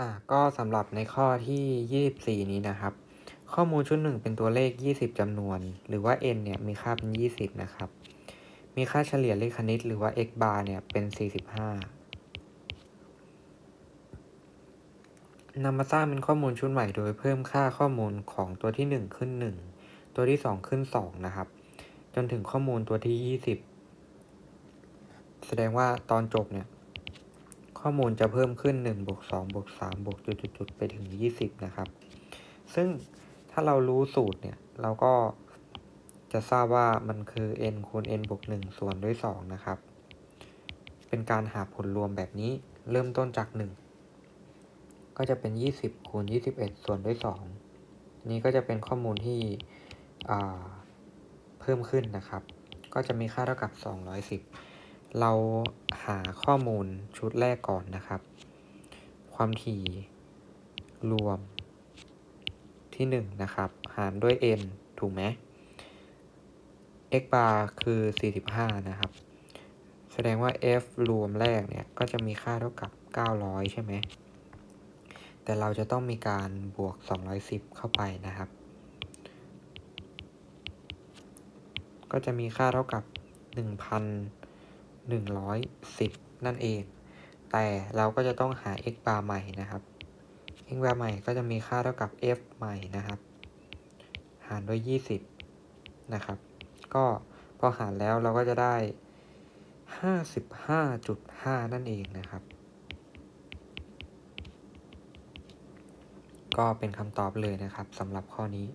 อ่าก็สำหรับในข้อที่ 24 นี้นะครับ ข้อมูลชุดหนึ่งเป็นตัวเลข 20จำนวน หรือว่า n เนี่ยมีค่าเป็น 20 นะครับ มีค่าเฉลี่ยเลขคณิตหรือว่า x bar เนี่ยเป็น 45นำมาสร้างเป็นข้อมูลชุดใหม่โดยเพิ่มค่าข้อมูลของตัวที่ 1 ขึ้น 1 ตัวที่ 2 ขึ้น 2 นะครับ จนถึงข้อมูลตัวที่ 20 แสดงว่าตอนจบเนี่ย ข้อมูลจะเพิ่มขึ้น1บวก2บวก3บวกจุดๆๆไปถึง 20 นะครับ ซึ่งถ้าเรารู้สูตรเนี่ย เราก็จะทราบว่ามันคือ n คูณ n บวก1ส่วนด้วย 2 นะครับ เป็นการหาผลรวมแบบนี้เริ่มต้นจาก 1 ก็จะเป็น 20คูณ21 ส่วนด้วย 2 นี้ก็จะเป็นข้อมูลที่เพิ่มขึ้นนะครับ ก็จะมีค่าเท่ากับ 210 เราหาข้อมูลชุดแรกก่อนนะครับ ความถี่รวมที่ 1 นะครับ หารด้วย n ถูกไหม x bar คือ 45 นะครับ แสดงว่า f รวมแรกเนี่ย ก็จะมีค่าเท่ากับ 900 ใช่ไหม แต่เราจะต้องมีการบวก 210 เข้าไปนะครับ ก็จะมีค่าเท่ากับ 110 นั่นเอง แต่เราก็จะต้องหา x bar ใหม่นะครับ x bar ใหม่ก็จะมีค่าเท่ากับ f ใหม่นะครับ หารด้วย 20 นะครับ ก็พอหารแล้วเราก็จะได้ 55.5 นั่นเองนะครับ ก็เป็นคำตอบเลยนะครับสำหรับข้อนี้